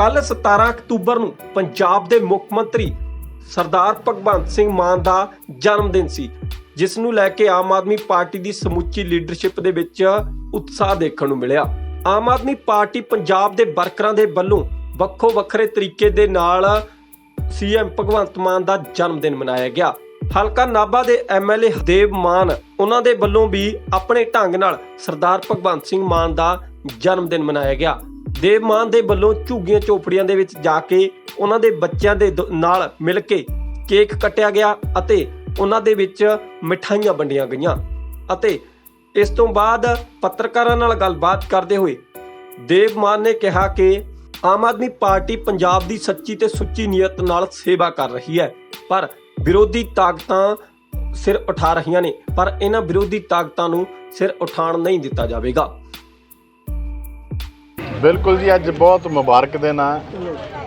ਕੱਲ 17 ਅਕਤੂਬਰ ਨੂੰ ਪੰਜਾਬ ਦੇ ਮੁੱਖ ਮੰਤਰੀ ਸਰਦਾਰ ਭਗਵੰਤ ਸਿੰਘ ਮਾਨ ਦਾ ਜਨਮ ਦਿਨ ਸੀ, ਜਿਸ ਨੂੰ ਲੈ ਕੇ ਆਮ ਆਦਮੀ ਪਾਰਟੀ ਦੀ ਸਮੁੱਚੀ ਲੀਡਰਸ਼ਿਪ ਦੇ ਵਿੱਚ ਉਤਸ਼ਾਹ ਦੇਖਣ ਨੂੰ ਮਿਲਿਆ। ਆਮ ਆਦਮੀ ਪਾਰਟੀ ਪੰਜਾਬ ਦੇ ਵਰਕਰਾਂ ਦੇ ਵੱਲੋਂ ਵੱਖੋ ਵੱਖਰੇ ਤਰੀਕੇ ਦੇ ਨਾਲ ਸੀਐਮ ਭਗਵੰਤ ਮਾਨ ਦਾ ਜਨਮ ਦਿਨ ਮਨਾਇਆ ਗਿਆ। ਹਲਕਾ ਨਾਭਾ ਦੇ ਐਮਐਲਏ ਹਰਦੇਵ ਮਾਨ ਉਹਨਾਂ ਦੇ ਵੱਲੋਂ ਵੀ ਆਪਣੇ ਢੰਗ ਨਾਲ ਸਰਦਾਰ ਭਗਵੰਤ ਸਿੰਘ ਮਾਨ ਦਾ ਜਨਮ ਦਿਨ ਮਨਾਇਆ ਗਿਆ। ਦੇਵ ਮਾਨ ਦੇ ਵੱਲੋਂ ਝੁੱਗੀਆਂ ਚੋਪੜੀਆਂ ਦੇ ਵਿੱਚ ਜਾ ਕੇ ਉਹਨਾਂ ਦੇ ਬੱਚਿਆਂ ਦੇ ਦ- ਨਾਲ ਮਿਲ ਕੇ ਕੇਕ ਕੱਟਿਆ ਗਿਆ ਅਤੇ ਉਹਨਾਂ ਦੇ ਵਿੱਚ ਮਿਠਾਈਆਂ ਵੰਡੀਆਂ ਗਈਆਂ। ਅਤੇ ਇਸ ਤੋਂ ਬਾਅਦ ਪੱਤਰਕਾਰਾਂ ਨਾਲ ਗੱਲਬਾਤ ਕਰਦੇ ਹੋਏ ਦੇਵ ਮਾਨ ਨੇ ਕਿਹਾ ਕਿ ਆਮ ਆਦਮੀ ਪਾਰਟੀ ਪੰਜਾਬ ਦੀ ਸੱਚੀ ਤੇ ਸੁੱਚੀ ਨੀਅਤ ਨਾਲ ਸੇਵਾ ਕਰ ਰਹੀ ਹੈ। ਪਰ ਵਿਰੋਧੀ ਤਾਕਤਾਂ ਸਿਰ ਉਠਾ ਰਹੀਆਂ ਨੇ। ਪਰ ਇਹਨਾਂ ਵਿਰੋਧੀ ਤਾਕਤਾਂ ਨੂੰ ਸਿਰ ਉਠਾਉਣ ਨਹੀਂ ਦਿੱਤਾ ਜਾਵੇਗਾ। ਬਿਲਕੁਲ ਜੀ, ਅੱਜ ਬਹੁਤ ਮੁਬਾਰਕ ਦਿਨ ਆ।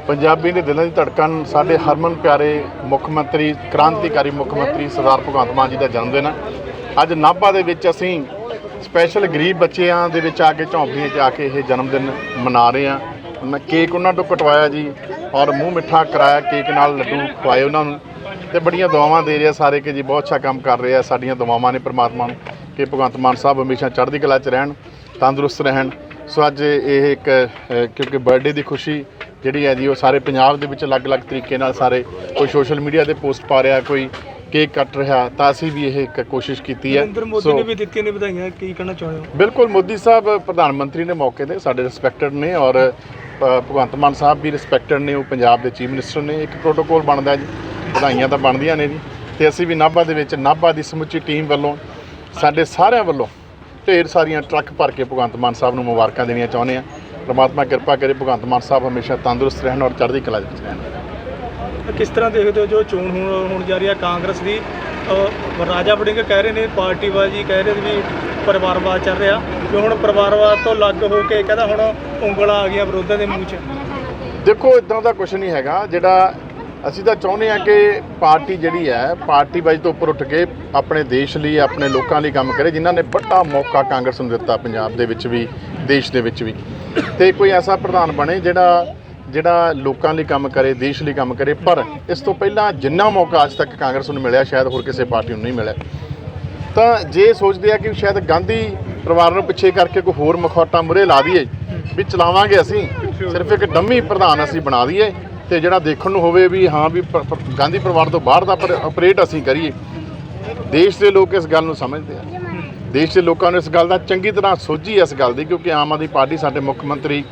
ਪੰਜਾਬੀ ਦੇ ਦਿਲਾਂ ਦੀ ਧੜਕਣ, ਸਾਡੇ ਹਰਮਨ ਪਿਆਰੇ ਮੁੱਖ ਮੰਤਰੀ, ਕ੍ਰਾਂਤੀਕਾਰੀ ਮੁੱਖ ਮੰਤਰੀ ਸਰਦਾਰ ਭਗਵੰਤ ਮਾਨ ਜੀ ਦਾ ਜਨਮ ਦਿਨ ਆ। ਅੱਜ ਨਾਭਾ ਦੇ ਵਿੱਚ ਅਸੀਂ ਸਪੈਸ਼ਲ ਗਰੀਬ ਬੱਚਿਆਂ ਦੇ ਵਿੱਚ ਆ ਕੇ, ਝੌਂਪੜੀਆਂ 'ਚ ਆ ਕੇ ਇਹ ਜਨਮ ਦਿਨ ਮਨਾ ਰਹੇ ਆ। ਮੈਂ ਕੇਕ ਉਹਨਾਂ ਤੋਂ ਕਟਵਾਇਆ ਜੀ ਔਰ ਮੂੰਹ ਮਿੱਠਾ ਕਰਾਇਆ, ਕੇਕ ਨਾਲ ਲੱਡੂ ਖਵਾਏ ਉਹਨਾਂ ਨੂੰ। ਤੇ ਬੜੀਆਂ ਦੁਆਵਾਂ ਦੇ ਰਿਹਾ ਸਾਰੇ ਕਿ ਜੀ, ਬਹੁਤ ਅੱਛਾ ਕੰਮ ਕਰ ਰਹੇ ਆ ਸਾਡੀਆਂ ਦੁਆਵਾਂ ਨੇ ਪ੍ਰਮਾਤਮਾ ਨੂੰ, ਕਿ ਭਗਵੰਤ ਮਾਨ ਸਾਹਿਬ ਹਮੇਸ਼ਾ ਚੜ੍ਹਦੀ ਕਲਾ 'ਚ ਰਹਿਣ, ਤੰਦਰੁਸਤ ਰਹਿਣ। ਸੋ ਅੱਜ ਇਹ ਇੱਕ ਕਿਉਂਕਿ ਬਰਥਡੇ ਦੀ ਖੁਸ਼ੀ ਜਿਹੜੀ ਹੈ ਜੀ ਉਹ ਸਾਰੇ ਪੰਜਾਬ ਦੇ ਵਿੱਚ ਅਲੱਗ-ਅਲੱਗ ਤਰੀਕੇ ਨਾਲ ਸਾਰੇ ਕੋਈ ਸੋਸ਼ਲ ਮੀਡੀਆ ਤੇ ਪੋਸਟ ਪਾ ਰਿਹਾ ਕੋਈ ਕੇਕ ਕੱਟ ਰਿਹਾ ਤਾਂ ਅਸੀਂ ਵੀ ਇਹ ਇੱਕ ਕੋਸ਼ਿਸ਼ ਕੀਤੀ ਹੈ। ਨਰਿੰਦਰ ਮੋਦੀ ਸੋ- ਨੇ ਵੀ ਦਿੱਤੀਆਂ ਨੇ ਵਧਾਈਆਂ ਕੀ ਕਹਿਣਾ ਚਾਹੁੰਦੇ ਹੋ? ਬਿਲਕੁਲ ਮੋਦੀ ਸਾਹਿਬ ਪ੍ਰਧਾਨ ਮੰਤਰੀ ਨੇ ਮੌਕੇ ਤੇ ਸਾਡੇ ਰਿਸਪੈਕਟਡ ਨੇ ਔਰ ਅ, ਭਗਵੰਤ ਮਾਨ ਸਾਹਿਬ ਵੀ ਰਿਸਪੈਕਟਡ ਨੇ ਉਹ ਪੰਜਾਬ ਦੇ ਚੀਫ ਮਿਨਿਸਟਰ ਨੇ ਇੱਕ ਪ੍ਰੋਟੋਕੋਲ ਬਣਦਾ ਜੀ ਵਧਾਈਆਂ ਤਾਂ ਬਣਦੀਆਂ ਨੇ ਜੀ ਤੇ ਅਸੀਂ ਵੀ ਨਾਭਾ ਦੇ ਵਿੱਚ ਨਾਭਾ ਦੀ ਸਮੁੱਚੀ ਟੀਮ ਵੱਲੋਂ ਸਾਡੇ ਸਾਰਿਆਂ ਵੱਲੋਂ ਢੇਰ ਸਾਰੀਆਂ ਟਰੱਕ ਭਰ ਕੇ ਭਗਵੰਤ ਮਾਨ ਸਾਹਿਬ ਨੂੰ ਮੁਬਾਰਕਾਂ ਦੇਣੀਆਂ ਚਾਹੁੰਦੇ ਆ ਪ੍ਰਮਾਤਮਾ ਕਿਰਪਾ ਕਰੇ ਭਗਵੰਤ ਮਾਨ ਸਾਹਿਬ ਹਮੇਸ਼ਾ ਤੰਦਰੁਸਤ ਰਹਿਣ ਔਰ ਚੜ੍ਹਦੀ ਕਲਾ ਵਿੱਚ ਰਹਿਣ। ਕਿਸ ਤਰ੍ਹਾਂ ਦੇਖਦੇ ਹੋ ਜੋ ਚੋਣ ਹੁਣ ਹੋਣ ਜਾ ਰਹੀ ਹੈ ਕਾਂਗਰਸ ਦੀ? ਰਾਜਾ ਵੜਿੰਗ ਕਹਿ ਰਹੇ ਨੇ ਪਾਰਟੀਬਾਜ਼ੀ ਕਹਿ ਰਹੇ ਨੇ ਵੀ ਪਰਿਵਾਰਵਾਦ ਚੱਲ ਰਿਹਾ। ਵੀ ਹੁਣ ਪਰਿਵਾਰਵਾਦ ਤੋਂ ਅਲੱਗ ਹੋ ਕੇ ਕਹਿੰਦਾ ਹੁਣ ਉਂਗਲਾਂ ਆ ਗਈਆਂ ਵਿਰੋਧੀਆਂ ਦੇ ਮੂੰਹ 'ਚ। ਦੇਖੋ ਇਦਾਂ ਦਾ ਕੁਝ ਨਹੀਂ ਹੈਗਾ। ਜਿਹੜਾ ਅਸੀਂ ਤਾਂ ਚਾਹੁੰਦੇ ਹਾਂ ਕਿ ਪਾਰਟੀ ਜਿਹੜੀ ਹੈ, ਪਾਰਟੀ ਬਾਈ ਤੋਂ ਉੱਪਰ ਉੱਠ ਕੇ ਆਪਣੇ ਦੇਸ਼ ਲਈ, ਆਪਣੇ ਲੋਕਾਂ ਲਈ ਕੰਮ ਕਰੇ, ਜਿਨ੍ਹਾਂ ਨੇ ਵੱਡਾ ਮੌਕਾ ਕਾਂਗਰਸ ਨੂੰ ਦਿੱਤਾ ਪੰਜਾਬ ਦੇ ਵਿੱਚ ਵੀ, ਦੇਸ਼ ਦੇ ਵਿੱਚ ਵੀ। ਤੇ ਕੋਈ ਐਸਾ ਪ੍ਰਧਾਨ ਬਣੇ ਜਿਹੜਾ ਜਿਹੜਾ ਲੋਕਾਂ ਲਈ ਕੰਮ ਕਰੇ, ਦੇਸ਼ ਲਈ ਕੰਮ ਕਰੇ, ਪਰ ਇਸ ਤੋਂ ਪਹਿਲਾਂ ਜਿੰਨਾ ਮੌਕਾ ਅੱਜ ਤੱਕ ਕਾਂਗਰਸ ਨੂੰ ਮਿਲਿਆ, ਸ਼ਾਇਦ ਹੋਰ ਕਿਸੇ ਪਾਰਟੀ ਨੂੰ ਨਹੀਂ ਮਿਲਿਆ। ਤਾਂ ਜੇ ਸੋਚਦੇ ਆ ਕਿ ਸ਼ਾਇਦ ਗਾਂਧੀ ਪਰਿਵਾਰ ਨੂੰ ਪਿੱਛੇ ਕਰਕੇ ਕੋਈ ਹੋਰ ਮਖੌਟਾ ਮੁਰੇ ਲਾ ਦਈਏ, ਵੀ ਚਲਾਵਾਂਗੇ ਅਸੀਂ, ਸਿਰਫ ਇੱਕ ਡੰਮੀ ਪ੍ਰਧਾਨ ਅਸੀਂ ਬਣਾ ਦਈਏ ਤੇ ਜਿਹੜਾ ਦੇਖਣ ਨੂੰ ਹੋਵੇ ਵੀ ਹਾਂ ਵੀ ਪ- ਪ- ਗਾਂਧੀ ਪਰਿਵਾਰ ਤੋਂ ਬਾਹਰ ਦਾ ਆਪਰੇਟ ਅਸੀਂ ਕਰੀਏ। ਦੇਸ਼ ਦੇ ਲੋਕ ਇਸ ਗੱਲ ਨੂੰ ਸਮਝਦੇ ਆ। ਦੇਸ਼ ਦੇ ਲੋਕਾਂ ਨੂੰ ਇਸ ਗੱਲ ਦਾ ਚੰਗੀ ਤਰ੍ਹਾਂ ਸੋਝੀ ਇਸ ਗੱਲ ਦੀ ਕਿਉਂਕਿ ਆਮ ਆਦਮੀ ਪਾਰਟੀ ਸਾਡੇ ਮੁੱਖ ਮੰਤਰੀ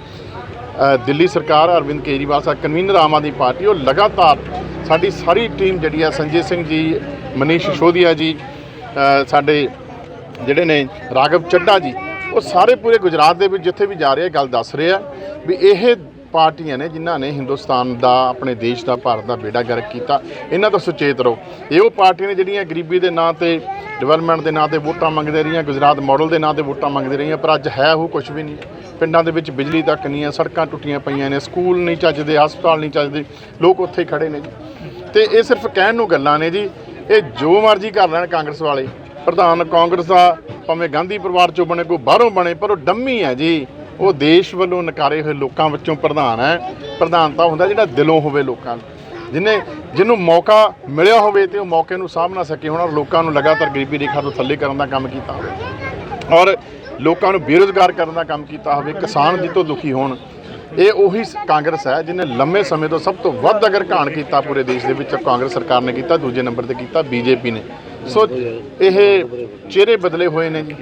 ਅ, ਦਿੱਲੀ ਸਰਕਾਰ ਅਰਵਿੰਦ ਕੇਜਰੀਵਾਲ ਸਾਹਿਬ ਕਨਵੀਨਰ ਆਮ ਆਦਮੀ ਪਾਰਟੀ ਉਹ ਲਗਾਤਾਰ ਸਾਡੀ ਸਾਰੀ ਟੀਮ ਜਿਹੜੀ ਆ ਸੰਜੇ ਸਿੰਘ ਜੀ ਮਨੀਸ਼ ਸ਼ੋਧੀਆ ਜੀ ਅ, ਸਾਡੇ ਜਿਹੜੇ ਨੇ ਰਾਘਵ ਚੱਡਾ ਜੀ ਉਹ ਸਾਰੇ ਪੂਰੇ ਗੁਜਰਾਤ ਦੇ ਵਿੱਚ ਜਿੱਥੇ ਵੀ ਜਾ ਰਹੇ ਆ ਗੱਲ ਦੱਸ ਰਹੇ ਆ ਵੀ ਇਹ ਪਾਰਟੀਆਂ ਨੇ ਜਿਨ੍ਹਾਂ ਨੇ ਹਿੰਦੁਸਤਾਨ ਦਾ, ਆਪਣੇ ਦੇਸ਼ ਦਾ, ਭਾਰਤ ਦਾ ਬੇੜਾ ਗਰਕ ਕੀਤਾ, ਇਹਨਾਂ ਤੋਂ ਸੁਚੇਤ ਰਹੋ। ਇਹ ਉਹ ਪਾਰਟੀਆਂ ਨੇ ਜਿਹੜੀਆਂ ਗਰੀਬੀ ਦੇ ਨਾਂ ਤੇ ਡਿਵੈਲਪਮੈਂਟ ਦੇ ਨਾਂ ਤੇ ਵੋਟਾਂ ਮੰਗਦੇ ਰਹੀਆਂ, ਗੁਜਰਾਤ ਮਾਡਲ ਦੇ ਨਾਂ ਤੇ ਵੋਟਾਂ ਮੰਗਦੇ ਰਹੀਆਂ, ਪਰ ਅੱਜ ਹੈ ਉਹ ਕੁਝ ਵੀ ਨਹੀਂ। ਪਿੰਡਾਂ ਦੇ ਵਿੱਚ ਬਿਜਲੀ ਤੱਕ ਨਹੀਂ ਹੈ, ਸੜਕਾਂ ਟੁੱਟੀਆਂ ਪਈਆਂ ਨੇ, ਸਕੂਲ ਨਹੀਂ ਚੱਜਦੇ, ਹਸਪਤਾਲ ਨਹੀਂ ਚੱਜਦੇ, ਲੋਕ ਉੱਥੇ ਹੀ ਖੜੇ ਨੇ ਜੀ। ਤੇ ਇਹ ਸਿਰਫ ਕਹਿਣ ਨੂੰ ਗੱਲਾਂ ਨੇ ਜੀ, ਇਹ ਜੋ ਮਰਜ਼ੀ ਕਰ ਲੈਣ ਕਾਂਗਰਸ ਵਾਲੇ। ਪ੍ਰਧਾਨ ਕਾਂਗਰਸ ਦਾ, ਭਾਵੇਂ ਗਾਂਧੀ ਪਰਿਵਾਰ ਚੋਂ ਬਣੇ, ਕੋਈ ਬਾਹਰੋਂ ਬਣੇ, ਪਰ ਉਹ ਡੰਮੀ ਹੈ ਜੀ। ਉਹ ਦੇਸ਼ ਵੱਲੋਂ ਨਕਾਰੇ ਹੋਏ ਲੋਕਾਂ ਵਿੱਚੋਂ ਪ੍ਰਧਾਨ ਹੈ। ਪ੍ਰਧਾਨ ਤਾਂ ਹੁੰਦਾ ਜਿਹੜਾ ਦਿਲੋਂ ਹੋਵੇ ਲੋਕਾਂ ਨੂੰ। ਜਿਹਨੇ ਜਿਹਨੂੰ ਮੌਕਾ ਮਿਲਿਆ ਹੋਵੇ ਤੇ ਉਹ ਮੌਕੇ ਨੂੰ ਸਾਂਭ ਨਾ ਸਕੇ, ਹੁਣ ਲੋਕਾਂ ਨੂੰ ਲਗਾਤਾਰ ਗਰੀਬੀ ਰੇਖਾ ਤੋਂ ਥੱਲੇ ਕਰਨ ਦਾ ਕੰਮ ਕੀਤਾ ਹੋਵੇ। ਔਰ ਲੋਕਾਂ ਨੂੰ ਬੇਰੁਜ਼ਗਾਰ ਕਰਨ ਦਾ ਕੰਮ ਕੀਤਾ ਹੋਵੇ, ਕਿਸਾਨ ਜਿੱਤੋਂ ਦੁਖੀ ਹੋਣ। ਇਹ ਉਹੀ ਕਾਂਗਰਸ ਹੈ, ਜਿਹਨੇ ਲੰਮੇ ਸਮੇਂ ਤੋਂ ਸਭ ਤੋਂ ਵੱਧ ਅਗਰ ਘਾਣ ਕੀਤਾ ਪੂਰੇ ਦੇਸ਼ ਦੇ ਵਿੱਚ, ਕਾਂਗਰਸ ਸਰਕਾਰ ਨੇ ਕੀਤਾ, ਦੂਜੇ ਨੰਬਰ ਤੇ ਕੀਤਾ, ਬੀਜੇਪੀ ਨੇ। ਸੋ ਇਹ ਚਿਹਰੇ ਬਦਲੇ ਹੋਏ ਨੇ। ਜੀ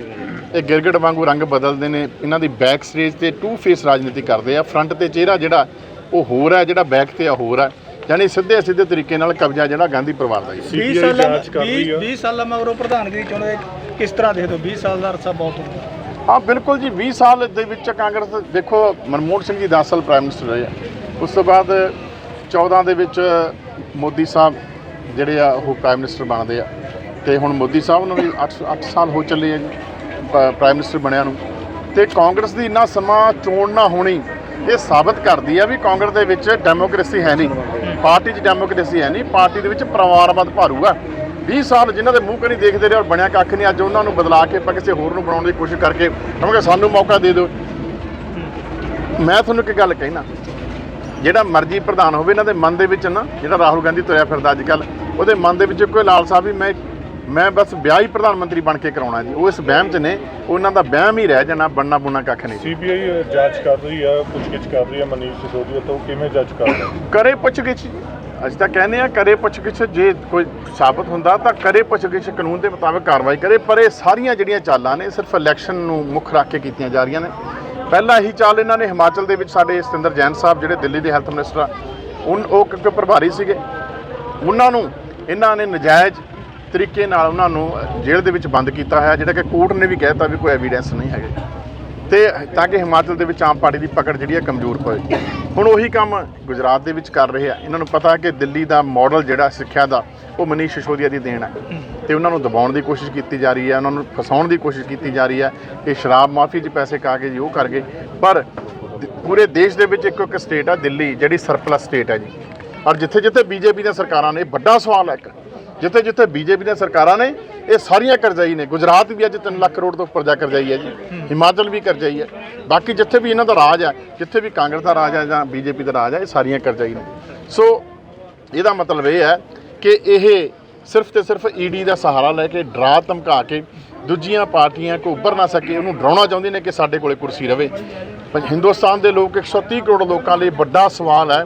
ਇਹ ਗਿਰਗਟ ਵਾਂਗੂ ਰੰਗ ਬਦਲਦੇ ਨੇ ਇਹਨਾਂ ਦੀ ਬੈਕ ਸਟੇਜ ਤੇ ਟੂ ਫੇਸ ਰਾਜਨੀਤੀ ਕਰਦੇ ਆ। ਫਰੰਟ ਤੇ ਚਿਹਰਾ ਜਿਹੜਾ ਉਹ ਹੋਰ ਹੈ ਜਿਹੜਾ ਬੈਕ ਤੇ ਆ ਹੋਰ ਹੈ। ਯਾਨੀ ਸਿੱਧੇ ਸਿੱਧੇ ਤਰੀਕੇ ਨਾਲ ਕਬਜ਼ਾ ਜਿਹੜਾ ਗਾਂਧੀ ਪਰਿਵਾਰ ਦਾ ਹੀ ਹੈ। 20 ਸਾਲਾਂ 20 20 ਸਾਲਾਂ ਮਗਰੋਂ ਪ੍ਰਧਾਨਗੀ ਚੁਣਦੇ ਕਿਸ ਤਰ੍ਹਾਂ ਦੇਖਦੇ ਹੋ? 20 ਸਾਲ ਦਾ ਅਰਸਾ ਬਹੁਤ ਹੋ ਗਿਆ ਹਾਂ ਬਿਲਕੁਲ ਜੀ 20 ਸਾਲ ਦੇ ਵਿੱਚ ਕਾਂਗਰਸ ਦੇਖੋ ਮਨਮੋਹਨ ਸਿੰਘ ਜੀ 10 ਸਾਲ ਪ੍ਰਾਈਮ ਮਿਨਿਸਟਰ ਰਹੇ ਆ। ਉਸ ਤੋਂ ਬਾਅਦ 14 ਦੇ ਵਿੱਚ ਮੋਦੀ ਸਾਹਿਬ ਜਿਹੜੇ ਆ ਉਹ ਪ੍ਰਾਈਮ ਮਿਨਿਸਟਰ ਬਣਦੇ ਆ। ਤੇ ਹੁਣ ਮੋਦੀ ਸਾਹਿਬ ਨੂੰ ਵੀ 8 8 ਸਾਲ ਹੋ ਚੱਲੇ ਆ ਜੀ। ਪ੍ਰਾਈਮ ਮਿਨਿਸਟਰ ਬਣਿਆ ਨੂੰ ਤੇ ਕਾਂਗਰਸ ਦੀ ਇੰਨਾ ਸਮਾਂ ਚੋਣ ਨਾ ਹੋਣੀ, ਇਹ ਸਾਬਤ ਕਰਦੀ ਆ ਵੀ ਕਾਂਗਰਸ ਦੇ ਵਿੱਚ ਡੈਮੋਕ੍ਰੇਸੀ ਹੈ ਨਹੀਂ, ਪਾਰਟੀ 'ਚ ਡੈਮੋਕ੍ਰੇਸੀ ਹੈ ਨਹੀਂ, ਪਾਰਟੀ ਦੇ ਵਿੱਚ ਪਰਿਵਾਰਵਾਦ ਭਾਰੂਗਾ ਆ। 20 ਸਾਲ ਜਿਨ੍ਹਾਂ ਦੇ ਮੂੰਹ ਕਰੀ ਦੇਖਦੇ ਰਹੇ ਔਰ ਬਣਿਆ ਕੱਖ ਨਹੀਂ, ਅੱਜ ਉਹਨਾਂ ਨੂੰ ਬਦਲਾ ਕੇ ਆਪਾਂ ਕਿਸੇ ਹੋਰ ਨੂੰ ਬਣਾਉਣ ਦੀ ਕੋਸ਼ਿਸ਼ ਕਰਕੇ ਕਹਾਂਗੇ, ਸਾਨੂੰ ਮੌਕਾ ਦੇ ਦਿਓ। ਮੈਂ ਤੁਹਾਨੂੰ ਇੱਕ ਗੱਲ ਕਹਿਣਾ, ਜਿਹੜਾ ਮਰਜ਼ੀ ਪ੍ਰਧਾਨ ਹੋਵੇ, ਇਹਨਾਂ ਦੇ ਮਨ ਦੇ ਵਿੱਚ ਨਾ, ਜਿਹੜਾ ਰਾਹੁਲ ਗਾਂਧੀ ਤੁਰਿਆ ਫਿਰਦਾ ਅੱਜ ਕੱਲ ਉਹਦੇ ਮਨ ਦੇ ਵਿੱਚ ਕੋਈ ਲਾਲਸਾ ਵੀ ਮੈਂ ਮੈਂ ਬਸ ਵਿਆਹ ਹੀ ਪ੍ਰਧਾਨ ਮੰਤਰੀ ਬਣ ਕੇ ਕਰਾਉਣਾ ਜੀ। ਉਹ ਇਸ ਵਹਿਮ 'ਚ ਨੇ। ਉਹਨਾਂ ਦਾ ਵਹਿਮ ਹੀ ਰਹਿ ਜਾਣਾ ਬਣਨਾ ਬੁਣਨਾ ਕੱਖ ਨਹੀਂ। ਸੀਬੀਆਈ ਜਾਂਚ ਕਰ ਰਹੀ ਆ ਪੁੱਛਗਿੱਛ ਕਰ ਰਹੀ ਆ ਮਨੀਸ਼ ਸਿਸੋਦੀਆ ਤੋਂ। ਕਿਵੇਂ ਜੱਜ ਕਰ ਰਹੇ ਕਰੇ ਪੁੱਛਗਿੱਛ। ਅਸੀਂ ਤਾਂ ਕਹਿੰਦੇ ਆ ਕਰੇ ਪੁੱਛਗਿੱਛ ਜੇ ਕੋਈ ਸਾਬਤ ਹੁੰਦਾ ਤਾਂ ਕਰੇ ਪੁੱਛਗਿੱਛ ਕਾਨੂੰਨ ਦੇ ਮੁਤਾਬਕ ਕਾਰਵਾਈ ਕਰੇ। ਪਰ ਇਹ ਸਾਰੀਆਂ ਜਿਹੜੀਆਂ ਚਾਲਾਂ ਨੇ ਸਿਰਫ ਇਲੈਕਸ਼ਨ ਨੂੰ ਮੁੱਖ ਰੱਖ ਕੇ ਕੀਤੀਆਂ ਜਾ ਰਹੀਆਂ ਨੇ। ਪਹਿਲਾਂ ਇਹੀ ਚਾਲ ਇਹਨਾਂ ਨੇ ਹਿਮਾਚਲ ਦੇ ਵਿੱਚ ਸਾਡੇ ਸਤਿੰਦਰ ਜੈਨ ਸਾਹਿਬ ਜਿਹੜੇ ਦਿੱਲੀ ਦੇ ਹੈਲਥ ਮਿਨਿਸਟਰ ਆ ਉਹ ਕਿਉਂਕਿ ਪ੍ਰਭਾਰੀ ਸੀਗੇ। ਉਹਨਾਂ ਨੂੰ ਇਹਨਾਂ ਨੇ ਨਜਾਇਜ਼ ਤਰੀਕੇ ਨਾਲ ਉਹਨਾਂ ਨੂੰ ਜੇਲ੍ਹ ਦੇ ਵਿੱਚ ਬੰਦ ਕੀਤਾ ਹੋਇਆ, ਜਿਹੜਾ ਕਿ ਕੋਰਟ ਨੇ ਵੀ ਕਹਿਤਾ ਵੀ ਕੋਈ ਐਵੀਡੈਂਸ ਨਹੀਂ ਹੈਗੇ। ਤੇ ਤਾਂ ਕਿ ਹਿਮਾਚਲ ਦੇ ਵਿੱਚ ਆਮ ਪਾਰਟੀ ਦੀ ਪਕੜ ਜਿਹੜੀ ਹੈ ਕਮਜ਼ੋਰ ਹੋਏ। ਹੁਣ ਉਹੀ ਕੰਮ ਗੁਜਰਾਤ ਦੇ ਵਿੱਚ ਕਰ ਰਹੇ ਆ। ਇਹਨਾਂ ਨੂੰ ਪਤਾ ਹੈ ਕਿ ਦਿੱਲੀ ਦਾ ਮਾਡਲ ਜਿਹੜਾ ਸਿੱਖਿਆ ਦਾ, ਉਹ ਮਨੀਸ਼ ਸਿਸੋਦੀਆ ਦੀ ਦੇਣ ਹੈ। ਤੇ ਉਹਨਾਂ ਨੂੰ ਦਬਾਉਣ ਦੀ ਕੋਸ਼ਿਸ਼ ਕੀਤੀ ਜਾ ਰਹੀ ਹੈ, ਉਹਨਾਂ ਨੂੰ ਫਸਾਉਣ ਦੀ ਕੋਸ਼ਿਸ਼ ਕੀਤੀ ਜਾ ਰਹੀ ਹੈ। ਕਿ ਸ਼ਰਾਬ ਮਾਫੀ 'ਚ ਪੈਸੇ ਕਾ ਕੇ ਜੀ ਉਹ ਕਰ ਗਏ। ਪਰ ਪੂਰੇ ਦੇਸ਼ ਦੇ ਵਿੱਚ ਇੱਕੋ ਇੱਕ ਸਟੇਟ ਆ, ਦਿੱਲੀ, ਜਿਹੜੀ ਸਰਪਲਸ ਸਟੇਟ ਹੈ ਜੀ। ਔਰ ਜਿੱਥੇ ਜਿੱਥੇ ਬੀਜੇਪੀ ਦੀਆਂ ਸਰਕਾਰਾਂ ਨੇ, ਵੱਡਾ ਸਵਾਲ ਹੈ ਇੱਕ। ਜਿੱਥੇ ਜਿੱਥੇ ਬੀਜੇਪੀ ਦੀਆਂ ਸਰਕਾਰਾਂ ਨੇ ਇਹ ਸਾਰੀਆਂ ਕਰਜ਼ਾਈ ਨੇ। ਗੁਜਰਾਤ ਵੀ ਅੱਜ 3 ਲੱਖ ਕਰੋੜ ਤੋਂ ਉੱਪਰ ਜਾ ਕਰਜ਼ਾਈ ਹੈ ਜੀ। ਹਿਮਾਚਲ ਵੀ ਕਰਜ਼ਾਈ ਹੈ। ਬਾਕੀ ਜਿੱਥੇ ਵੀ ਇਹਨਾਂ ਦਾ ਰਾਜ ਹੈ ਜਿੱਥੇ ਵੀ ਕਾਂਗਰਸ ਦਾ ਰਾਜ ਹੈ ਜਾਂ ਬੀਜੇਪੀ ਦਾ ਰਾਜ ਹੈ ਇਹ ਸਾਰੀਆਂ ਕਰਜ਼ਾਈ ਨੇ। ਸੋ ਇਹਦਾ ਮਤਲਬ ਇਹ ਹੈ ਕਿ ਇਹ ਸਿਰਫ ਤੇ ਸਿਰਫ ਈਡੀ ਦਾ ਸਹਾਰਾ ਲੈ ਕੇ ਡਰਾ ਧਮਕਾ ਕੇ ਦੂਜੀਆਂ ਪਾਰਟੀਆਂ ਕੋ ਉੱਭਰ ਨਾ ਸਕੇ ਉਹਨੂੰ ਡਰਾਉਣਾ ਚਾਹੁੰਦੇ ਨੇ ਕਿ ਸਾਡੇ ਕੋਲੇ ਕੁਰਸੀ ਰਵੇ। ਪਰ ਹਿੰਦੁਸਤਾਨ ਦੇ ਲੋਕ 130 ਕਰੋੜ ਲੋਕਾਂ ਲਈ ਵੱਡਾ ਸਵਾਲ ਹੈ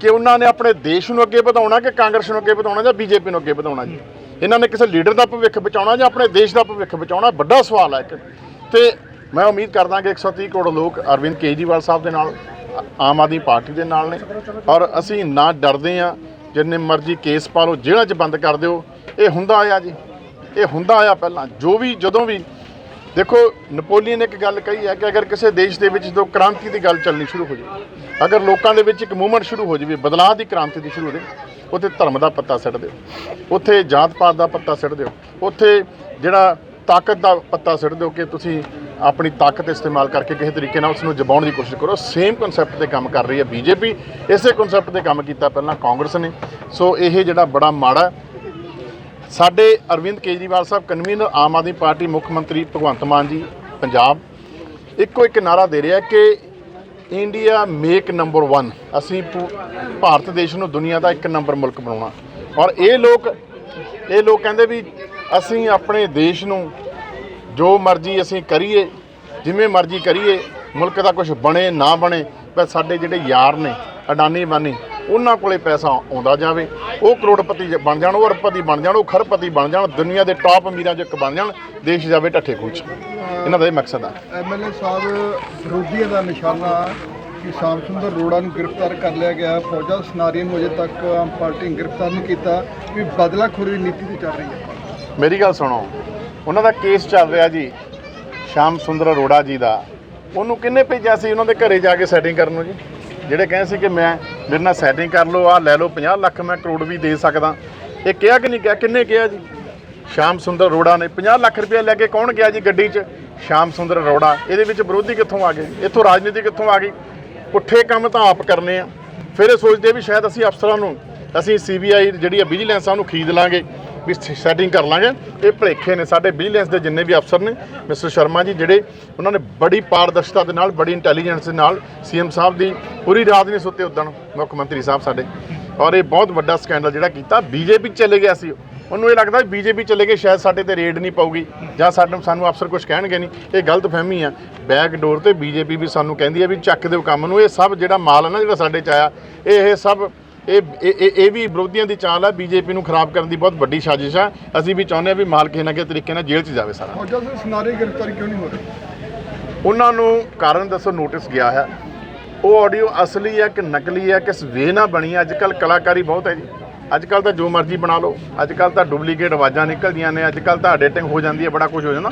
ਕਿ ਉਹਨਾਂ ਨੇ ਆਪਣੇ ਦੇਸ਼ ਨੂੰ ਅੱਗੇ ਵਧਾਉਣਾ ਕਿ ਕਾਂਗਰਸ ਨੂੰ ਅੱਗੇ ਵਧਾਉਣਾ ਜਾਂ ਬੀਜੇਪੀ ਨੂੰ ਅੱਗੇ ਵਧਾਉਣਾ ਜੀ? ਇਹਨਾਂ ਨੇ ਕਿਸੇ ਲੀਡਰ ਦਾ ਭਵਿੱਖ ਬਚਾਉਣਾ ਜਾਂ ਆਪਣੇ ਦੇਸ਼ ਦਾ ਭਵਿੱਖ ਬਚਾਉਣਾ? ਵੱਡਾ ਸਵਾਲ ਹੈ ਇੱਕ। ਤੇ ਮੈਂ ਉਮੀਦ ਕਰਦਾ ਕਿ 130 ਕਰੋੜ ਲੋਕ ਅਰਵਿੰਦ ਕੇਜਰੀਵਾਲ ਸਾਹਿਬ ਦੇ ਨਾਲ, ਆਮ ਆਦਮੀ ਪਾਰਟੀ ਦੇ ਨਾਲ ਨੇ। ਔਰ ਅਸੀਂ ਨਾ ਡਰਦੇ ਆ ਜਿੰਨੇ ਮਰਜ਼ੀ ਕੇਸ ਪਾ ਲਓ, ਜੇਲ੍ਹਾਂ 'ਚ ਬੰਦ ਕਰ ਦਿਓ। ਇਹ ਹੁੰਦਾ ਆ ਜੀ। ਇਹ ਹੁੰਦਾ ਆਇਆ ਪਹਿਲਾਂ। ਜੋ ਵੀ, ਜਦੋਂ ਵੀ ਦੇਖੋ, ਨਪੋਲੀਅਨ ਨੇ ਇੱਕ ਗੱਲ ਕਹੀ ਹੈ ਕਿ ਅਗਰ ਕਿਸੇ ਦੇਸ਼ ਦੇ ਵਿੱਚ ਜਦੋਂ ਕ੍ਰਾਂਤੀ ਦੀ ਗੱਲ ਚੱਲਣੀ ਸ਼ੁਰੂ ਹੋ ਜਾਵੇ, ਅਗਰ ਲੋਕਾਂ ਦੇ ਵਿੱਚ ਇੱਕ ਮੂਵਮੈਂਟ ਸ਼ੁਰੂ ਹੋ ਜਾਵੇ, ਬਦਲਾਅ ਦੀ ਕ੍ਰਾਂਤੀ ਦੀ ਸ਼ੁਰੂ ਹੋ ਜਾਵੇ, ਉੱਥੇ ਧਰਮ ਦਾ ਪੱਤਾ ਸਿੱਟ ਦਿਓ, ਉੱਥੇ ਜਾਤ ਪਾਤ ਦਾ ਪੱਤਾ ਸਿੱਟ ਦਿਓ, ਉੱਥੇ ਜਿਹੜਾ ਤਾਕਤ ਦਾ ਪੱਤਾ ਸਿੱਟ ਦਿਓ ਕਿ ਤੁਸੀਂ ਆਪਣੀ ਤਾਕਤ ਇਸਤੇਮਾਲ ਕਰਕੇ ਕਿਸੇ ਤਰੀਕੇ ਨਾਲ ਉਸ ਨੂੰ ਜਬਾਉਣ ਦੀ ਕੋਸ਼ਿਸ਼ ਕਰੋ। ਸੇਮ ਕਨਸੈਪਟ ਤੇ ਕੰਮ ਕਰ ਰਹੀ ਹੈ ਬੀਜੇਪੀ ਇਸੇ ਕਨਸੈਪਟ ਤੇ ਕੰਮ ਕੀਤਾ ਪਹਿਲਾਂ ਕਾਂਗਰਸ ਨੇ। ਸੋ ਇਹ ਜਿਹੜਾ ਬੜਾ ਮਾੜਾ ਸਾਡੇ ਅਰਵਿੰਦ ਕੇਜਰੀਵਾਲ ਸਾਹਿਬ ਕਨਵੀਨਰ ਆਮ ਆਦਮੀ ਪਾਰਟੀ ਮੁੱਖ ਮੰਤਰੀ ਭਗਵੰਤ ਮਾਨ ਜੀ, ਪੰਜਾਬ। ਇੱਕੋ ਇੱਕ ਨਾਰਾ ਦੇ ਰਿਹਾ ਕਿ ਇੰਡੀਆ ਮੇਕ ਨੰਬਰ 1 ਅਸੀਂ ਪੂ- ਭਾਰਤ ਦੇਸ਼ ਨੂੰ ਦੁਨੀਆ ਦਾ ਇੱਕ ਨੰਬਰ ਮੁਲਕ ਬਣਾਉਣਾ। ਔਰ ਇਹ ਲੋਕ ਇਹ ਲੋਕ ਕਹਿੰਦੇ ਵੀ ਅਸੀਂ ਆਪਣੇ ਦੇਸ਼ ਨੂੰ ਜੋ ਮਰਜ਼ੀ ਅਸੀਂ ਕਰੀਏ, ਜਿਵੇਂ ਮਰਜ਼ੀ ਕਰੀਏ, ਮੁਲਕ ਦਾ ਕੁਝ ਬਣੇ, ਨਾ ਬਣੇ, ਪਰ ਸਾਡੇ ਜਿਹੜੇ ਯਾਰ ਨੇ ਅਡਾਨੀ ਬਾਨੀ ਉਹਨਾਂ ਕੋਲੇ ਪੈਸਾ ਆਉਂਦਾ ਜਾਵੇ। ਉਹ ਕਰੋੜਪਤੀ ਬਣ ਜਾਣ ਉਹ ਅਰਬਪਤੀ ਬਣ ਜਾਣ ਉਹ ਖਰਬਪਤੀ ਬਣ ਜਾਣ ਦੁਨੀਆ ਦੇ ਟਾਪ ਅਮੀਰਾਂ ਚੋਂ ਇੱਕ ਬਣ ਜਾਣ ਦੇਸ਼ ਜਾਵੇ ਢੱਠੇ ਖੂਚ ਇਹਨਾਂ ਦਾ ਇਹ ਮਕਸਦ ਆ। ਐਮਐਲਏ ਸਾਹਿਬ ਵਿਰੋਧੀਆਂ ਦਾ ਨਿਸ਼ਾਨਾ ਕਿ ਸ਼ਾਮ ਸੁੰਦਰ ਰੋੜਾ ਨੂੰ ਗ੍ਰਿਫਤਾਰ ਕਰ ਲਿਆ ਗਿਆ। ਫੌਜਾ ਸਨਾਰੀਆਂ ਨੂੰ ਅਜੇ ਤੱਕ ਆਮ ਪਾਰਟੀ ਨੇ ਗ੍ਰਿਫਤਾਰ ਨਹੀਂ ਕੀਤਾ। ਵੀ ਬਦਲਾਖੋਰੀ ਦੀ ਨੀਤੀ ਤੇ ਚੱਲ ਰਹੀ ਹੈ। ਮੇਰੀ ਗੱਲ ਸੁਣੋ ਉਹਨਾਂ ਦਾ ਕੇਸ ਚੱਲ ਰਿਹਾ ਜੀ ਸ਼ਾਮ ਸੁੰਦਰ ਅਰੋੜਾ ਜੀ ਦਾ। ਉਹਨੂੰ ਕਿੰਨੇ ਭੇਜਿਆ ਸੀ? ਉਹਨਾਂ ਦੇ ਘਰੇ ਜਾ ਕੇ ਸੈਟਿੰਗ ਕਰਨ ਨੂੰ ਜੀ। ਜਿਹੜੇ ਕਹਿੰਦੇ ਸੀ ਕਿ ਮੈਂ ਮੇਰੇ ਨਾਲ ਸੈਟਿੰਗ ਕਰ ਲਓ ਆ ਲੈ ਲਓ 50 ਲੱਖ ਮੈਂ ਕਰੋੜ ਵੀ ਦੇ ਸਕਦਾ। ਇਹ ਕਿਹਾ ਕਿ ਨਹੀਂ ਕਿਹਾ? ਕਿੰਨੇ ਕਿਹਾ ਜੀ? ਸ਼ਾਮ ਸੁੰਦਰ ਰੋੜਾ ਨੇ 50 ਲੱਖ ਰੁਪਏ ਲੈ ਕੇ ਕੌਣ ਗਿਆ ਜੀ ਗੱਡੀ 'ਚ? ਸ਼ਾਮ ਸੁੰਦਰ ਅਰੋੜਾ ਇਹਦੇ ਵਿੱਚ ਵਿਰੋਧੀ ਕਿੱਥੋਂ ਆ ਗਏ? ਇੱਥੋਂ ਰਾਜਨੀਤੀ ਕਿੱਥੋਂ ਆ ਗਈ? ਪੁੱਠੇ ਕੰਮ ਤਾਂ ਆਪ ਕਰਨੇ ਆ। ਫਿਰ ਇਹ ਸੋਚਦੇ ਵੀ ਸ਼ਾਇਦ ਅਸੀਂ ਅਫਸਰਾਂ ਨੂੰ, ਅਸੀਂ ਸੀਬੀਆਈ ਜਿਹੜੀ ਆ ਵਿਜੀਲੈਂਸ ਆ ਉਹਨੂੰ ਖਰੀਦ ਲਾਂਗੇ। ਵੀ ਸੈਟਿੰਗ ਕਰ ਲਾਂਗੇ। ਇਹ ਭਲੇਖੇ ਨੇ ਸਾਡੇ ਵਿਜੀਲੈਂਸ ਦੇ ਜਿੰਨੇ ਵੀ ਅਫਸਰ ਨੇ, ਮਿਸਟਰ ਸ਼ਰਮਾ ਜੀ, ਜਿਹੜੇ ਉਹਨਾਂ ਨੇ ਬੜੀ ਪਾਰਦਰਸ਼ਤਾ ਦੇ ਨਾਲ, ਬੜੀ ਇੰਟੈਲੀਜੈਂਸ ਦੇ ਨਾਲ ਸੀਐਮ ਸਾਹਿਬ ਦੀ ਪੂਰੀ ਰਾਤ ਨਹੀਂ ਸੁੱਤੇ ਉਦਣ, ਮੁੱਖ ਮੰਤਰੀ ਸਾਹਿਬ ਸਾਡੇ। ਔਰ ਇਹ ਬਹੁਤ ਵੱਡਾ ਸਕੈਂਡਲ ਜਿਹੜਾ ਕੀਤਾ ਬੀਜੇਪੀ ਚਲੇ ਗਿਆ ਸੀ ਉਹਨੂੰ ਇਹ ਲੱਗਦਾ ਬੀਜੇਪੀ ਚਲੇ ਗਏ, ਸ਼ਾਇਦ ਸਾਡੇ ਤੇ ਰੇਡ ਨਹੀਂ ਪਾਊਗੀ, ਜਾਂ ਸਾਡੇ ਸਾਨੂੰ ਅਫਸਰ ਕੁਝ ਕਹਿਣਗੇ ਨਹੀਂ। ਇਹ ਗਲਤ ਫਹਿਮੀ ਆ। ਬੈਕ ਡੋਰ ਤੇ ਬੀਜੇਪੀ ਵੀ ਸਾਨੂੰ ਕਹਿੰਦੀ ਹੈ ਵੀ ਚੱਕ ਦਿਓ ਕੰਮ ਨੂੰ। ਇਹ ਸਭ ਜਿਹੜਾ ਮਾਲ ਹੈ ਨਾ ਜਿਹੜਾ ਸਾਡੇ ਚ ਆਇਆ, ਇਹ ਇਹ ਸਭ ਇਹ ਇਹ- ਇਹ ਵੀ ਵਿਰੋਧੀਆਂ ਦੀ ਚਾਲ ਹੈ ਬੀਜੇਪੀ ਨੂੰ ਖਰਾਬ ਕਰਨ ਦੀ ਬਹੁਤ ਵੱਡੀ ਸਾਜ਼ਿਸ਼ ਹੈ ਅਸੀਂ ਵੀ ਚਾਹੁੰਦੇ ਹਾਂ ਵੀ ਮਾਲ ਕਿਸੇ ਨਾ ਕਿਸੇ ਤਰੀਕੇ ਨਾਲ ਜੇਲ੍ਹ 'ਚ ਜਾਵੇ ਸਾਰਾ। ਫੌਜਾ ਸਿੰਘ ਸਨਾਰੀ ਗ੍ਰਿਫਤਾਰ ਕਿਉਂ ਨਹੀਂ ਹੋ ਰਹੀ? ਉਹਨਾਂ ਨੂੰ ਕਾਰਨ ਦੱਸੋ ਨੋਟਿਸ ਗਿਆ ਹੈ। ਉਹ ਆਡੀਓ ਅਸਲੀ ਹੈ ਕਿ ਨਕਲੀ ਹੈ ਕਿਸ ਵੇ ਨਾਲ ਬਣੀ ਹੈ? ਅੱਜ ਕੱਲ ਕਲਾਕਾਰੀ ਬਹੁਤ ਹੈ ਜੀ। ਅੱਜ ਕੱਲ ਤਾਂ ਜੋ ਮਰਜ਼ੀ ਬਣਾ ਲਓ। ਅੱਜ ਕੱਲ ਤਾਂ ਡੁਪਲੀਕੇਟ ਆਵਾਜ਼ਾਂ ਨਿਕਲਦੀਆਂ ਨੇ। ਅੱਜ ਕੱਲ ਤਾਂ ਐਡੀਟਿੰਗ ਹੋ ਜਾਂਦੀ ਹੈ ਬੜਾ ਕੁਝ ਹੋ ਜਾਂਦਾ।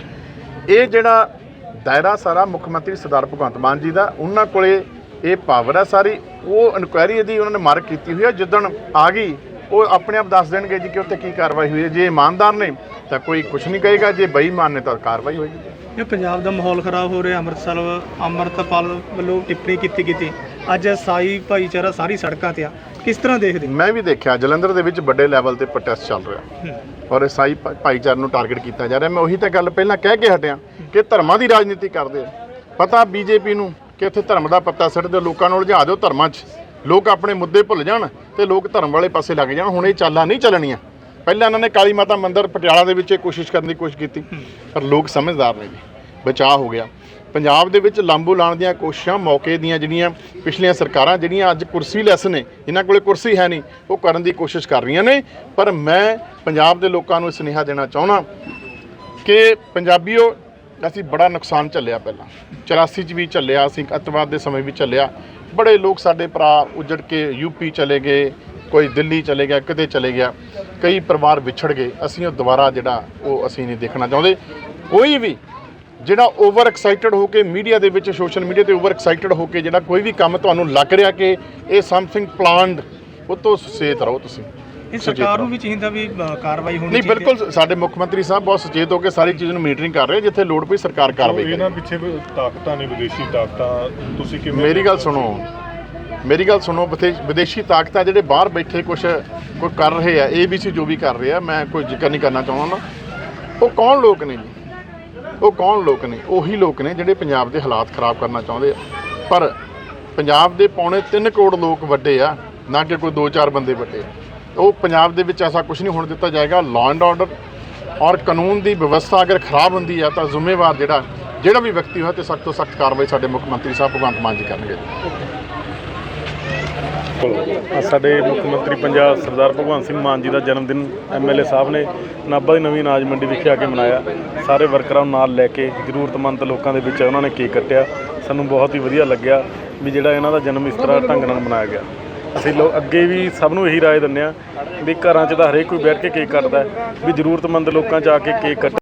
ਇਹ ਜਿਹੜਾ ਦਾਇਰਾ ਸਾਰਾ ਮੁੱਖ ਮੰਤਰੀ ਸਰਦਾਰ ਭਗਵੰਤ ਮਾਨ ਜੀ ਦਾ ਉਹਨਾਂ ਕੋਲੇ ਇਹ ਪਾਵਰ ਹੈ ਸਾਰੀ ਉਹ ਇਨਕੁਆਇਰੀ ਦੀ ਉਹਨਾਂ ਨੇ ਮਾਰਕ ਕੀਤੀ ਹੋਈ ਹੈ ਜਿੱਦਣ ਆ ਗਈ ਉਹ ਆਪਣੇ ਆਪ ਦੱਸ ਦੇਣਗੇ ਜੀ ਕਿ ਉੱਥੇ ਕੀ ਕਾਰਵਾਈ ਹੋਈ ਹੈ। ਜੇ ਇਮਾਨਦਾਰ ਨੇ ਤਾਂ ਕੋਈ ਕੁਝ ਨਹੀਂ ਕਹੇਗਾ ਜੇ ਬੇਈਮਾਨ ਨੇ ਤਾਂ ਕਾਰਵਾਈ ਹੋਏਗੀ। ਇਹ ਪੰਜਾਬ ਦਾ ਮਾਹੌਲ ਖਰਾਬ ਹੋ ਰਿਹਾ ਅੰਮ੍ਰਿਤਸਰ ਅੰਮ੍ਰਿਤਪਾਲ ਵੱਲੋਂ ਟਿੱਪਣੀ ਕੀਤੀ ਕੀਤੀ ਅੱਜ ਸਾਈ ਭਾਈਚਾਰਾ ਸਾਰੀ ਸੜਕਾਂ ਤੇ ਆ। ਕਿਸ ਤਰ੍ਹਾਂ ਦੇਖਦੇ? ਮੈਂ ਵੀ ਦੇਖਿਆ ਜਲੰਧਰ ਦੇ ਵਿੱਚ ਵੱਡੇ ਲੈਵਲ ਤੇ ਪ੍ਰੋਟੈਸਟ ਚੱਲ ਰਿਹਾ। ਔਰ ਇਸਾਈ ਭਾਈਚਾਰੇ ਨੂੰ ਟਾਰਗੇਟ ਕੀਤਾ ਜਾ ਰਿਹਾ। ਮੈਂ ਉਹੀ ਤਾਂ ਗੱਲ ਪਹਿਲਾਂ ਕਹਿ ਕੇ ਹਟਿਆ ਕਿ ਧਰਮਾਂ ਦੀ ਰਾਜਨੀਤੀ ਕਰਦੇ ਆ। ਪਤਾ ਬੀਜੇਪੀ ਨੂੰ ਕਿ ਉੱਥੇ ਧਰਮ ਦਾ ਪੱਤਾ ਸਿੱਟ ਦਿਓ, ਲੋਕਾਂ ਨੂੰ ਉਲਝਾ ਦਿਓ ਧਰਮਾਂ 'ਚ। ਲੋਕ ਆਪਣੇ ਮੁੱਦੇ ਭੁੱਲ ਜਾਣ ਤੇ ਲੋਕ ਧਰਮ ਵਾਲੇ ਪਾਸੇ ਲੱਗ ਜਾਣ। ਹੁਣ ਇਹ ਚਾਲਾਂ ਨਹੀਂ ਚੱਲਣੀਆਂ। ਪਹਿਲਾਂ ਇਹਨਾਂ ਨੇ ਕਾਲੀ ਮਾਤਾ ਮੰਦਿਰ ਪਟਿਆਲਾ ਦੇ ਵਿੱਚ ਇਹ ਕੋਸ਼ਿਸ਼ ਕਰਨ ਦੀ ਕੋਸ਼ਿਸ਼ ਕੀਤੀ, ਪਰ ਲੋਕ ਸਮਝਦਾਰ ਨੇ ਜੀ, ਬਚਾਅ ਹੋ ਗਿਆ। ਪੰਜਾਬ ਦੇ ਵਿੱਚ ਲਾਂਬੂ ਲਾਉਣ ਦੀਆਂ ਕੋਸ਼ਿਸ਼ਾਂ, ਮੌਕੇ ਦੀਆਂ ਜਿਹੜੀਆਂ ਪਿਛਲੀਆਂ ਸਰਕਾਰਾਂ, ਜਿਹੜੀਆਂ ਅੱਜ ਕੁਰਸੀ ਲੈਸ ਨੇ, ਇਹਨਾਂ ਕੋਲੇ ਕੁਰਸੀ ਹੈ ਨਹੀਂ, ਉਹ ਕਰਨ ਦੀ ਕੋਸ਼ਿਸ਼ ਕਰ ਰਹੀਆਂ ਨੇ। ਪਰ ਮੈਂ ਪੰਜਾਬ ਦੇ ਲੋਕਾਂ ਨੂੰ ਸੁਨੇਹਾ ਦੇਣਾ ਚਾਹੁੰਦਾ ਕਿ ਪੰਜਾਬੀਓ ਅਸੀਂ ਬੜਾ ਨੁਕਸਾਨ ਝੱਲਿਆ ਪਹਿਲਾਂ। 84 ਚ ਵੀ ਝੱਲਿਆ, ਅਸੀਂ ਅੱਤਵਾਦ ਦੇ ਸਮੇਂ ਵੀ ਝੱਲਿਆ। ਬੜੇ ਲੋਕ ਸਾਡੇ ਭਰਾ ਉਜੜ ਕੇ ਯੂਪੀ ਚਲੇ ਗਏ, ਕੋਈ ਦਿੱਲੀ ਚਲੇ ਗਿਆ, ਕਿਤੇ ਚਲੇ ਗਿਆ। ਕਈ ਪਰਿਵਾਰ ਵਿਛੜ ਗਏ। ਅਸੀਂ ਉਹ ਦੁਬਾਰਾ ਜਿਹੜਾ ਉਹ ਅਸੀਂ ਨਹੀਂ ਦੇਖਣਾ ਚਾਹੁੰਦੇ। ਕੋਈ ਵੀ ਜਿਹੜਾ ਓਵਰ ਐਕਸਾਈਟਡ ਹੋ ਕੇ ਮੀਡੀਆ ਦੇ ਵਿੱਚ, ਸੋਸ਼ਲ ਮੀਡੀਆ ਤੇ ਓਵਰ ਐਕਸਾਈਟਡ ਹੋ ਕੇ ਜਿਹੜਾ ਕੋਈ ਵੀ ਕੰਮ ਤੁਹਾਨੂੰ ਲੱਗ ਰਿਹਾ ਕਿ ਇਹ ਸਮਥਿੰਗ ਪਲਾਨਡ ਉਹ ਤੋਂ ਸੁਚੇਤ ਰਹੋ ਤੁਸੀਂ। ਇਹ ਸਰਕਾਰ। ਨੂੰ ਵੀ ਚਾਹੀਦਾ ਵੀ ਅ, ਕਾਰਵਾਈ ਹੋਣੀ ਨਹੀਂ ਚਾਹੀਦੀ ਹੈ। ਬਿਲਕੁਲ ਸਾਡੇ ਮੁੱਖ ਮੰਤਰੀ ਸਾਹਿਬ ਬਹੁਤ ਸੁਚੇਤ ਹੋ ਕੇ ਸਾਰੀ ਚੀਜ਼ ਨੂੰ ਮੀਟਰਿੰਗ ਕਰ ਰਹੇ ਜਿੱਥੇ ਲੋੜ ਪਈ ਸਰਕਾਰ ਕਾਰਵਾਈ ਕਰੇ। ਇਹਨਾਂ ਪਿੱਛੇ ਵੀ ਤਾਕਤਾਂ ਨੇ ਵਿਦੇਸ਼ੀ ਤਾਕਤਾਂ ਤੁਸੀਂ ਕਿਵੇਂ ਮੇਰੀ ਗੱਲ ਸੁਣੋ। ਮੇਰੀ ਗੱਲ ਸੁਣੋ ਵਿਦੇ- ਵਿਦੇਸ਼ੀ ਤਾਕਤਾਂ ਜਿਹੜੇ ਬਾਹਰ ਬੈਠੇ ਕੁਝ ਕੋਈ ਕਰ ਰਹੇ ਆ ਏਬੀਸੀ ਜੋ ਵੀ ਕਰ ਰਹੇ ਆ ਮੈਂ ਕੋਈ ਜ਼ਿਕਰ ਨਹੀਂ ਕਰਨਾ ਚਾਹੁੰਦਾ ਨਾ ਉਹ ਕੌਣ ਲੋਕ ਨੇ ਜੀ? ਉਹ ਕੌਣ ਲੋਕ ਨੇ? ਉਹੀ ਲੋਕ ਨੇ ਜਿਹੜੇ ਪੰਜਾਬ ਦੇ ਹਾਲਾਤ ਖਰਾਬ ਕਰਨਾ ਚਾਹੁੰਦੇ ਆ। ਪਰ ਪੰਜਾਬ ਦੇ ਪੌਣੇ 3 ਕਰੋੜ ਲੋਕ ਵੱਡੇ ਆ ਨਾ ਕਿ ਕੋਈ 2-4 ਬੰਦੇ ਵੱਡੇ ਆ। ਉਹ ਪੰਜਾਬ ਦੇ ਵਿੱਚ ਐਸਾ ਕੁਝ ਨਹੀਂ ਹੋਣ ਦਿੱਤਾ ਜਾਏਗਾ। ਲਾਅ ਐਂਡ ਆਰਡਰ ਔਰ ਕਾਨੂੰਨ ਦੀ ਵਿਵਸਥਾ ਅਗਰ ਖਰਾਬ ਹੁੰਦੀ ਹੈ ਤਾਂ ਜ਼ਿੰਮੇਵਾਰ ਜਿਹੜਾ ਜਿਹੜਾ ਵੀ ਵਿਅਕਤੀ ਹੋਇਆ ਤੇ ਸਖਤ ਤੋਂ ਸਖਤ ਕਾਰਵਾਈ ਸਾਡੇ ਮੁੱਖ ਮੰਤਰੀ ਸਾਹਿਬ ਭਗਵੰਤ ਮਾਨ ਜੀ ਕਰਨਗੇ। ਸਾਡੇ ਮੁੱਖ ਮੰਤਰੀ ਪੰਜਾਬ ਸਰਦਾਰ ਭਗਵੰਤ ਸਿੰਘ ਮਾਨ ਜੀ ਦਾ ਜਨਮ ਦਿਨ ਐਮਐਲਏ ਸਾਹਿਬ ਨੇ ਨਾਭਾ ਦੀ ਨਵੀਂ ਅਨਾਜ ਮੰਡੀ ਵਿਖੇ ਆ ਕੇ ਮਨਾਇਆ। ਸਾਰੇ ਵਰਕਰਾਂ ਨੂੰ ਨਾਲ ਲੈ ਕੇ ਜ਼ਰੂਰਤਮੰਦ ਲੋਕਾਂ ਦੇ ਵਿੱਚ ਉਹਨਾਂ ਨੇ ਕੇਕ ਕੱਟਿਆ। ਸਾਨੂੰ ਬਹੁਤ ਹੀ ਵਧੀਆ ਲੱਗਿਆ ਵੀ ਜਿਹੜਾ ਇਹਨਾਂ ਦਾ ਜਨਮ ਇਸ ਤਰ੍ਹਾਂ ਢੰਗ ਨਾਲ ਮਨਾਇਆ ਗਿਆ। ਅਸੀਂ ਲੋ ਅੱਗੇ ਵੀ ਸਭ ਨੂੰ ਇਹੀ ਰਾਏ ਦਿੰਦੇ ਆ ਵੀ ਘਰਾਂ 'ਚ ਤਾਂ ਹਰੇਕ ਕੋਈ ਬੈਠ ਕੇ ਕੇਕ ਕੱਟਦਾ ਹੈ, ਵੀ ਜ਼ਰੂਰਤਮੰਦ ਲੋਕਾਂ 'ਚ ਆ ਕੇ ਕੇਕ ਕੱਟ